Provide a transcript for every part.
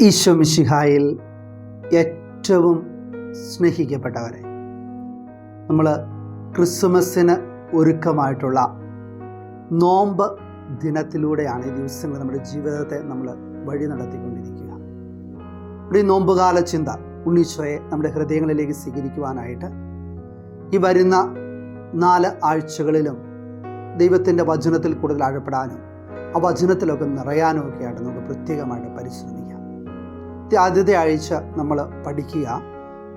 ഈശോ മിശിഹായിൽ ഏറ്റവും സ്നേഹിക്കപ്പെട്ടവരെ. നമ്മൾ ക്രിസ്മസിന് ഒരുക്കമായിട്ടുള്ള നോമ്പ് ദിനത്തിലൂടെയാണ് ഈ ദിവസങ്ങൾ നമ്മുടെ ജീവിതത്തെ നമ്മൾ വഴി നടത്തിക്കൊണ്ടിരിക്കുക. ഇവിടെ ഈ നോമ്പുകാല ചിന്ത ഉണ്ണീശോയെ നമ്മുടെ ഹൃദയങ്ങളിലേക്ക് സ്വീകരിക്കുവാനായിട്ട് ഈ വരുന്ന നാല് ആഴ്ചകളിലും ദൈവത്തിന്റെ വചനത്തിൽ കൂടുതൽ ആഴപ്പെടാനും ആ വചനത്തിലൊക്കെ നിറയാനും ഒക്കെയായിട്ട് നമുക്ക് പ്രത്യേകമായിട്ട് പരിശ്രമിക്കാം. ആദ്യത്തെ ആഴ്ച നമ്മൾ പഠിക്കുക.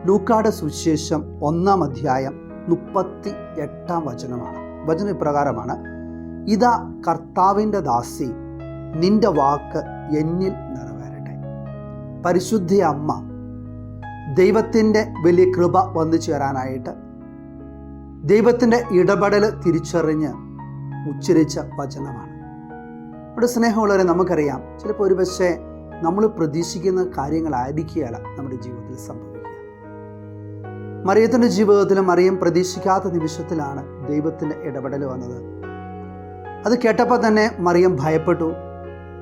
ലൂക്കാട് സുവിശേഷം ഒന്നാം അധ്യായം മുപ്പത്തി എട്ടാം വചനമാണ്. വചനം ഇപ്രകാരമാണ്. ഇതാ കർത്താവിന്റെ ദാസി നിന്റെ വാക്ക് എന്നിൽ നിറവേറട്ടെ. പരിശുദ്ധ അമ്മ ദൈവത്തിന്റെ വലിയ കൃപ വന്നു ചേരാനായിട്ട്. ദൈവത്തിന്റെ ഇടപെടൽ തിരിച്ചറിഞ്ഞ് ഉച്ചരിച്ച വചനമാണ്. ഇവിടെ സ്നേഹമുള്ളവരെ നമുക്കറിയാം ചിലപ്പോൾ ഒരു പക്ഷേ നമ്മൾ പ്രതീക്ഷിക്കുന്ന കാര്യങ്ങളായിരിക്കുകയല്ല നമ്മുടെ ജീവിതത്തിൽ സംഭവിക്കുക. മറിയത്തിന്റെ ജീവിതത്തിൽ മറിയം പ്രതീക്ഷിക്കാത്ത നിമിഷത്തിലാണ് ദൈവത്തിന്റെ ഇടപെടൽ വന്നത്. അത് കേട്ടപ്പോൾ തന്നെ മറിയം ഭയപ്പെട്ടു.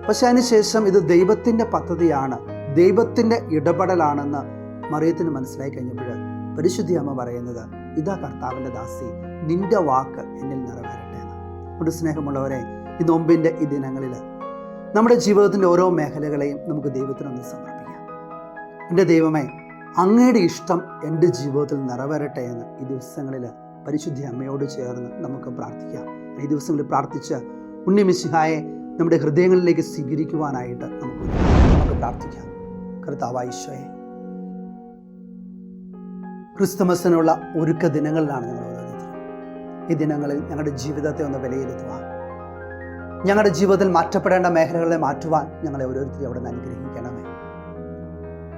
പക്ഷെ അതിനുശേഷം ഇത് ദൈവത്തിന്റെ പദ്ധതിയാണ് ദൈവത്തിന്റെ ഇടപെടലാണെന്ന് മറിയത്തിന് മനസ്സിലായി കഴിഞ്ഞപ്പോൾ പരിശുദ്ധി അമ്മ പറയുന്നത് ഇതാ കർത്താവിന്റെ ദാസി നിന്റെ വാക്ക് എന്നിൽ നിറവേറട്ടെ എന്ന്. ഒരു സ്നേഹമുള്ളവരെ ഈ നോമ്പിന്റെ ഈ ദിനങ്ങളിൽ നമ്മുടെ ജീവിതത്തിന്റെ ഓരോ മേഖലകളെയും നമുക്ക് ദൈവത്തിനൊന്ന് സമർപ്പിക്കാം. എന്റെ ദൈവമേ അങ്ങയുടെ ഇഷ്ടം എന്റെ ജീവിതത്തിൽ നിറവേറട്ടെ എന്ന് ഈ ദിവസങ്ങളിൽ പരിശുദ്ധി അമ്മയോട് ചേർന്ന് നമുക്ക് പ്രാർത്ഥിക്കാം. ഈ ദിവസങ്ങളിൽ പ്രാർത്ഥിച്ച് ഉണ്ണിമിശിഹായെ നമ്മുടെ ഹൃദയങ്ങളിലേക്ക് സ്വീകരിക്കുവാനായിട്ട് നമുക്ക് നമുക്ക് പ്രാർത്ഥിക്കാം. കർത്താവായിശോയെ ക്രിസ്തുമസിനുള്ള ഒരുക്ക ദിനങ്ങളിലാണ് ഞങ്ങൾ ഓരോരുത്തരും. ഈ ദിനങ്ങളിൽ ഞങ്ങളുടെ ജീവിതത്തെ ഒന്ന് വിലയിരുത്തുവാൻ ഞങ്ങളുടെ ജീവിതത്തിൽ മാറ്റപ്പെടേണ്ട മേഖലകളെ മാറ്റുവാൻ ഞങ്ങളെ ഓരോരുത്തരും അവിടെ നിന്ന് അനുഗ്രഹിക്കണമേ.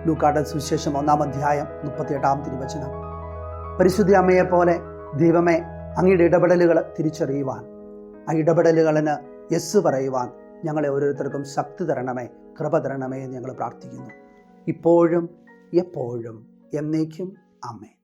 ലൂക്കാട് സുവിശേഷം ഒന്നാം അധ്യായം മുപ്പത്തിയെട്ടാം തിരുവചനം. പരിശുദ്ധി അമ്മയെ പോലെ ദൈവമേ അങ്ങയുടെ ഇടപെടലുകൾ തിരിച്ചറിയുവാൻ ആ ഇടപെടലുകളിന് യെസ് പറയുവാൻ ഞങ്ങളെ ഓരോരുത്തർക്കും ശക്തി തരണമേ കൃപ തരണമേ എന്ന് ഞങ്ങൾ പ്രാർത്ഥിക്കുന്നു. ഇപ്പോഴും എപ്പോഴും എന്നേക്കും. അമ്മേ